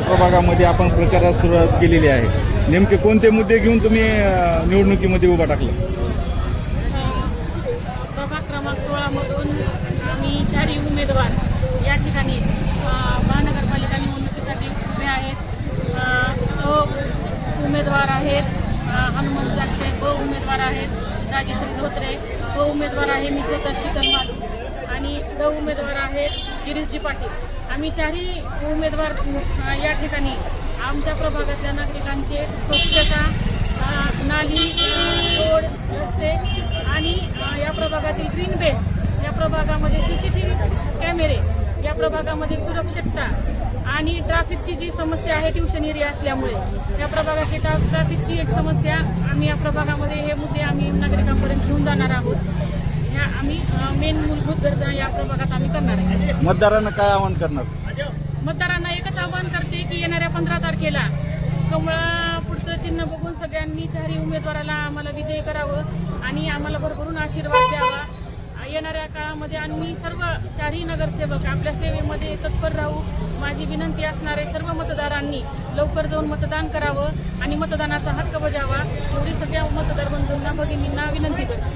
प्रभागामध्ये आपण प्रचारास सुरुवात केलेली आहे. नेमके कोणते मुद्दे घेऊन तुम्ही निवडणुकीमध्ये उभा टाकलं? प्रभाग क्रमांक सोळामधून मी चारही उमेदवार या ठिकाणी महानगरपालिका निवडणुकीसाठी उभे आहेत. तो उमेदवार आहेत हनुमंत जागते तो उमेदवार आहेत राजेश्री धोत्रे तो उमेदवार आहे मी स्वतः शीतल मालू आणि द उमेदवार आहेत गिरीशजी पाटील. आम्ही चारही उमेदवार या ठिकाणी आमच्या प्रभागातल्या नागरिकांचे स्वच्छता नाली रोड रस्ते आणि या प्रभागातील ग्रीन बेल्ट या प्रभागामध्ये सी सी टी व्ही कॅमेरे या प्रभागामध्ये सुरक्षितता आणि ट्रॅफिकची जी समस्या आहे ट्युशन एरिया असल्यामुळे या प्रभागातली ट्रा ट्रॅफिकची एक समस्या आम्ही या प्रभागामध्ये हे मुद्दे आम्ही नागरिकांपर्यंत घेऊन जाणार आहोत. ह्या आम्ही मेन मूलभूत गरजा या प्रभागात आम्ही करणार आहे. मतदारांना काय आवाहन करणार? मतदारांना एकच आवाहन करते की येणाऱ्या पंधरा तारखेला कमळा पुढचं चिन्ह बघून सगळ्यांनी चारही उमेदवाराला आम्हाला विजयी करावं आणि आम्हाला भरभरून आशीर्वाद द्यावा. येणाऱ्या काळामध्ये आम्ही सर्व चारही नगरसेवक आपल्या सेवेमध्ये तत्पर राहू. माझी विनंती असणारे सर्व मतदारांनी लवकर जाऊन मतदान करावं आणि मतदानाचा हक्क बजावा. एवढी सगळ्या मतदार बंधूंना भगिनींना विनंती करते.